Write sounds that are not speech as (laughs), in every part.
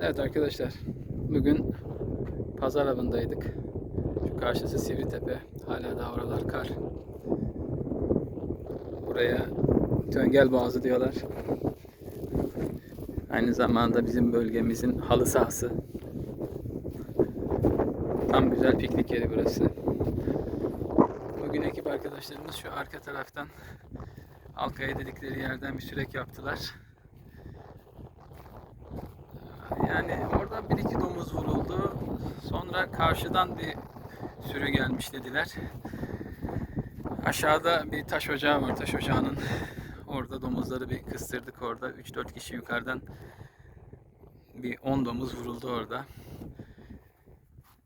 Evet arkadaşlar, bugün pazar avındaydık. Şu karşısı Sivritepe, hala da oralar kar. Buraya Töngel Boğazı diyorlar. Aynı zamanda bizim bölgemizin halı sahası. Tam güzel piknik yeri burası. Bugün ekip arkadaşlarımız şu arka taraftan Alkaya dedikleri yerden bir sürek yaptılar. Yani orada bir iki domuz vuruldu. Sonra karşıdan bir sürü gelmiş dediler. Aşağıda bir taş ocağı var. Taş ocağının orada domuzları bir kıstırdık orada. 3-4 kişi yukarıdan bir 10 domuz vuruldu orada.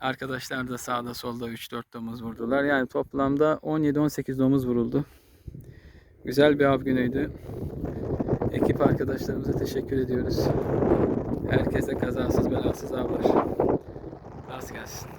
Arkadaşlar da sağda solda 3-4 domuz vurdular. Yani toplamda 17-18 domuz vuruldu. Güzel bir av günüydü. Ekip arkadaşlarımıza teşekkür ediyoruz. Herkese kazasız belasız avlar. Rast gelsin.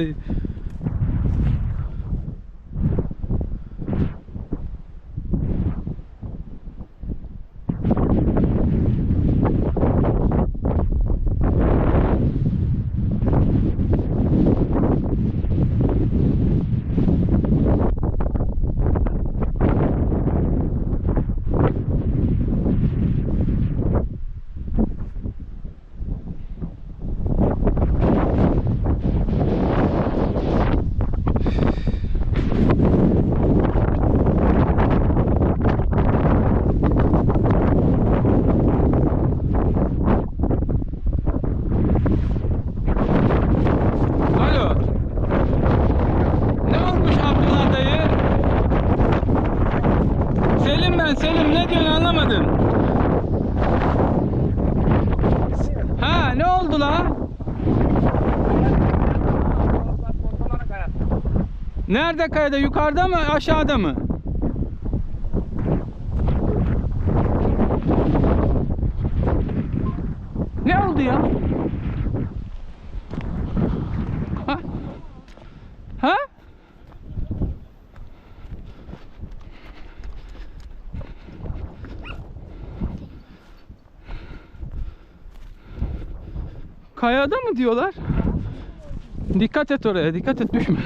ты Ben Selim ne diyorsun anlamadım. Ha ne oldu la? Nerede kayada? Yukarıda mı aşağıda mı? Ne oldu ya? Ha? Ha? Kayada mı diyorlar? Dikkat et oraya, dikkat et düşme.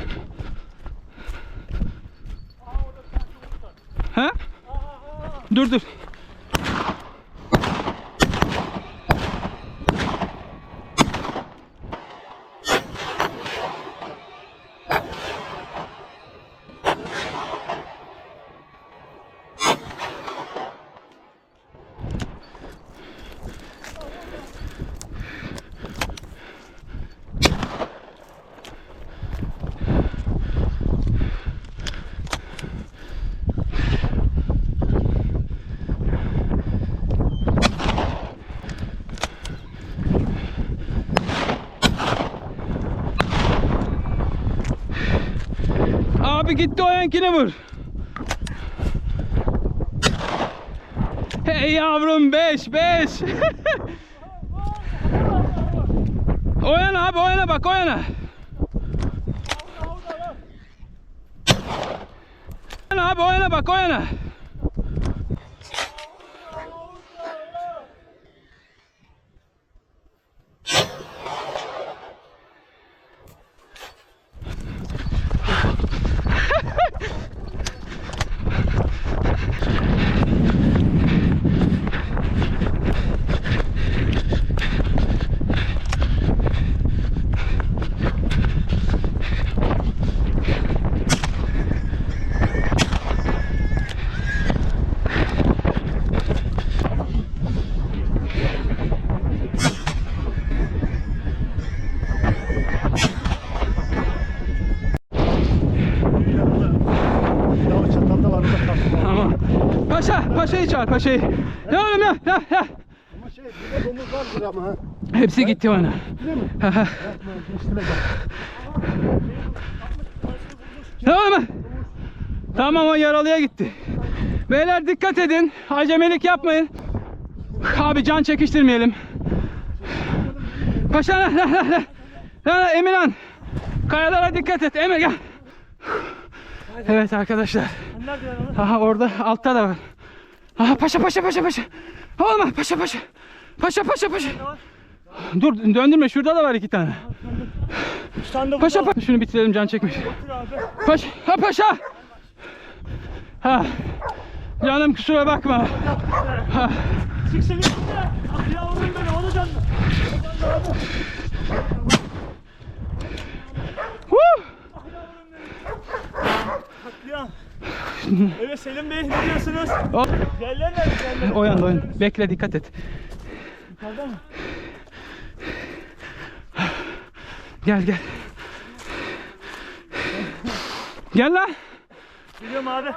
Ha? Dur dur. Gitti o yankini vur. Hey yavrum 5 5. o yana abi o yana bak o yana. O yana abi o yana bak o yana. Ya çatalda var orada kalsın. Tamam. Paşayı çağır paşayı. Ya oğlum ya, ya, ya. Ama şey bir de domuz vardır ama ha. Hepsi gitti bana. Değil mi? Yapma. Ya oğlum. Tamam o yaralıya gitti. Beyler dikkat edin. Acemelik yapmayın. Abi can çekiştirmeyelim. Paşa ne ne ne ne. Ne, Emirhan. Kayalara dikkat et. Emir gel. Evet arkadaşlar. Aha orada altta da var. Aha paşa paşa paşa paşa. Olma paşa paşa. Paşa paşa paşa. Dur döndürme şurada da var iki tane. Paşa paşa. Şunu bitirelim can çekmiş. Paşa. Ha paşa. Ha. Canım kusura bakma. Ha. Çıksın. Ah yavrum benim onu canlı. Huh. Ya. (laughs) Evet Selim Bey ne diyorsunuz? Hop. Yerler nerede yerler? O yanda o yanda. Bekle dikkat et. Yukarıda mı? Gel gel. Gel lan. Biliyorum abi.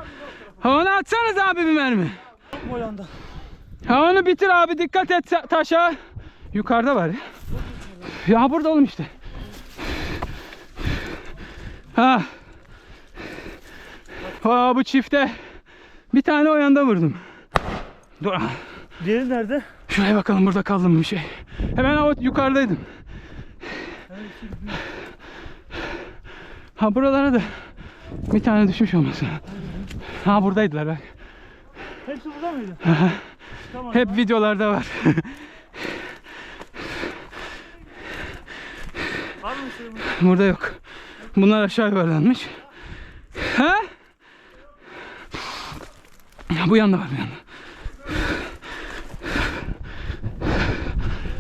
Ha onu atsanız abi bir mermi. O yanda. Ha onu bitir abi dikkat et taşa. Yukarıda var ya. Ya burada oğlum işte. Ha. Aa, bu çifte bir tane o yanda vurdum. Dur. Diğeri nerede? Şuraya bakalım burada kaldı mı bir şey. Hemen o yukarıdaydım. Ha buralara da bir tane düşmüş olması. Ha buradaydılar bak. Hepsi burada mıydı? tamam. Hep videolarda var. Var mı şey burada? Burada yok. Bunlar aşağı yuvarlanmış. Ha? Ya bu yanda var bu yanda.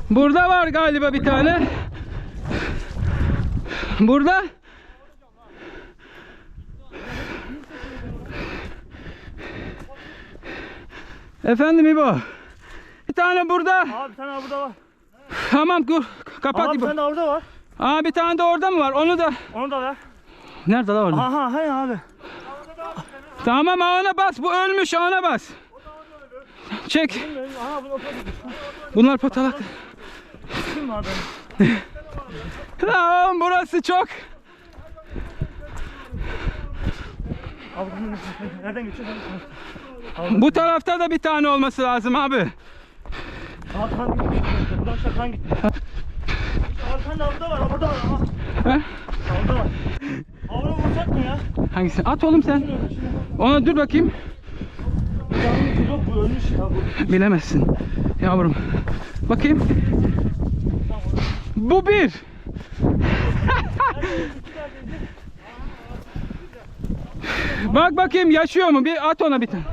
Burada var galiba bir tane. Burada. Efendim İbo. Bir tane burada. Abi bir tane burada var. Tamam dur. Kapat Abi bir İbo. tane orada var. Aa bir tane de orada mı var? Onu da. Onu da ver. Nerede lan orada? Aha hey abi. Tamam ona bas. Bu ölmüş ona bas. Çek. Bunlar patalak. Tamam burası çok. Nereden geçiyor? Bu tarafta da bir tane olması lazım abi. Abi kan gitti. Buradan gitti. Burada var. Burada var. Aha. He? Orada var. Avra vuracak mı ya? Hangisi? At oğlum sen. Ona dur bakayım. Yok ya bu. Bilemezsin. Yavrum. Bakayım. Bu bir. (laughs) Bak bakayım yaşıyor mu? Bir at ona bir tane.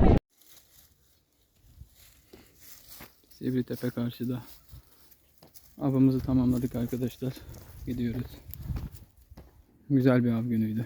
Sivri Tepe karşıda. Avımızı tamamladık arkadaşlar. Gidiyoruz. Güzel bir av günüydü.